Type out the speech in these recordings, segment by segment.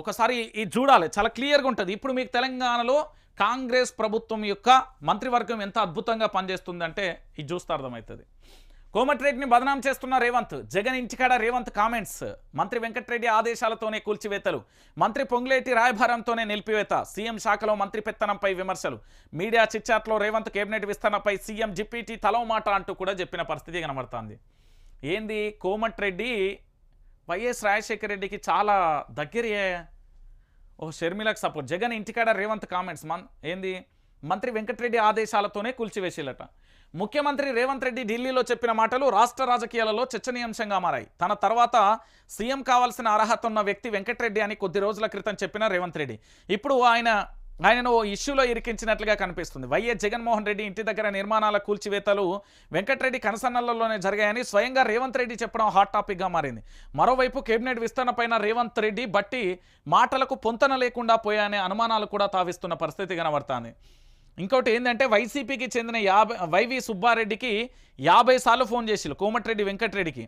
ఒకసారి ఇది చూడాలి. చాలా క్లియర్గా ఉంటుంది. ఇప్పుడు మీకు తెలంగాణలో కాంగ్రెస్ ప్రభుత్వం యొక్క మంత్రివర్గం ఎంత అద్భుతంగా పనిచేస్తుందంటే ఇది చూస్తే అర్థమవుతుంది. కోమటిరెడ్డిని బదనాం చేస్తున్న రేవంత్ జగన్ ఇంటికాడ రేవంత్ కామెంట్స్. మంత్రి వెంకటరెడ్డి ఆదేశాలతోనే కూల్చివేతలు. మంత్రి పొంగులేటి రాయభారంతోనే నిలిపివేత. సీఎం శాఖలో మంత్రి పెత్తనంపై విమర్శలు. మీడియా చిట్చాట్లో రేవంత్ కేబినెట్ విస్తరణపై సీఎం జిపిటి తలో మాట అంటూ కూడా చెప్పిన పరిస్థితి కనబడుతోంది. ఏంది? కోమటిరెడ్డి వైఎస్ రాజశేఖర రెడ్డికి చాలా దగ్గరయ్యాయా ఓ షర్మిలకు సపోర్ట్ జగన్ ఇంటికాడ రేవంత్ కామెంట్స్ మన్ ఏంది? మంత్రి వెంకటరెడ్డి ఆదేశాలతోనే కూల్చివేసేలట ముఖ్యమంత్రి రేవంత్ రెడ్డి ఢిల్లీలో చెప్పిన మాటలు రాష్ట్ర రాజకీయాలలో చర్చనీయాంశంగా మారాయి. తన తర్వాత సీఎం కావాల్సిన అర్హత ఉన్న వ్యక్తి వెంకటరెడ్డి అని కొద్ది రోజుల క్రితం చెప్పిన రేవంత్ రెడ్డి. ఇప్పుడు ఆయన ఆయనను ఓ ఇష్యూలో ఇరికించినట్లుగా కనిపిస్తుంది. వైఎస్ జగన్మోహన్ రెడ్డి ఇంటి దగ్గర నిర్మాణాల కూల్చివేతలు వెంకటరెడ్డి కనసన్నలలోనే జరిగాయని స్వయంగా రేవంత్ రెడ్డి చెప్పడం హాట్ టాపిక్గా మారింది. మరోవైపు కేబినెట్ విస్తరణపైన రేవంత్ రెడ్డి బట్టి మాటలకు పొంతన లేకుండా పోయాయనే అనుమానాలు కూడా తావిస్తున్న పరిస్థితి కనబడుతుంది. ఇంకోటి ఏంటంటే వైసీపీకి చెందిన యాభై వైవి సుబ్బారెడ్డికి యాభై సార్లు ఫోన్ చేసిరు కోమటిరెడ్డి వెంకటరెడ్డికి.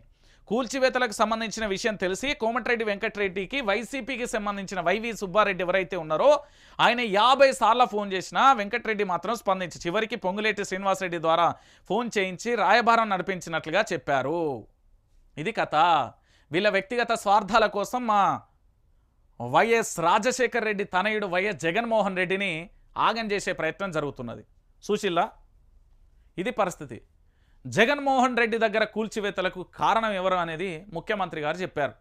కూల్చివేతలకు సంబంధించిన విషయం తెలిసి కోమటిరెడ్డి వెంకటరెడ్డికి వైసీపీకి సంబంధించిన వైవి సుబ్బారెడ్డి ఎవరైతే ఉన్నారో ఆయన యాభై సార్లు ఫోన్ చేసినా వెంకటరెడ్డి మాత్రం స్పందించి చివరికి పొంగులేటి శ్రీనివాసరెడ్డి ద్వారా ఫోన్ చేయించి రాయబారం నడిపించినట్లుగా చెప్పారు. ఇది కథ. వీళ్ళ వ్యక్తిగత స్వార్థాల కోసం మా వైఎస్ రాజశేఖర్ రెడ్డి తనయుడు వైఎస్ జగన్మోహన్ రెడ్డిని ఆగం చేసే ప్రయత్నం జరుగుతున్నది. సుశీల్లా ఇది పరిస్థితి. జగన్మోహన్ రెడ్డి దగ్గర కూల్చివేతలకు కారణం ఎవరు అనేది ముఖ్యమంత్రి గారు చెప్పారు.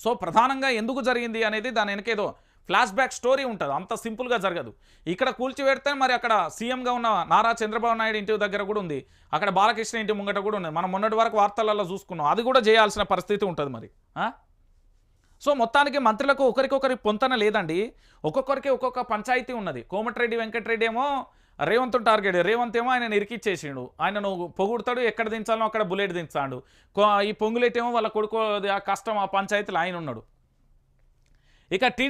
సో ప్రధానంగా ఎందుకు జరిగింది అనేది దాని వెనకేదో ఫ్లాష్ బ్యాక్ స్టోరీ ఉంటుంది. అంత సింపుల్గా జరగదు. ఇక్కడ కూల్చివేడితే మరి అక్కడ సీఎంగా ఉన్న నారా చంద్రబాబు నాయుడు ఇంటి దగ్గర కూడా ఉంది. అక్కడ బాలకృష్ణ ఇంటి ముంగట కూడా ఉంది. మనం మొన్నటి వరకు వార్తలలో చూసుకున్నాం. అది కూడా చేయాల్సిన పరిస్థితి ఉంటుంది మరి. సో మొత్తానికి మంత్రులకు ఒకరికొకరి పొంతన లేదండి. ఒక్కొక్కరికి ఒక్కొక్క పంచాయతీ ఉన్నది. కోమటిరెడ్డి వెంకటరెడ్డి ఏమో రేవంత్ టార్గెట్ రేవంత్ ఏమో ఆయన ఇరికిచ్చేసిండు. ఆయనను పొగుడతాడు ఎక్కడ దించాలో అక్కడ బుల్లెట్ దించాడు. కో- ఈ పొంగులేటేమో వాళ్ళ కొడుకు ఆ కష్టం ఆ పంచాయతీలో ఆయన ఉన్నాడు. ఇక టీ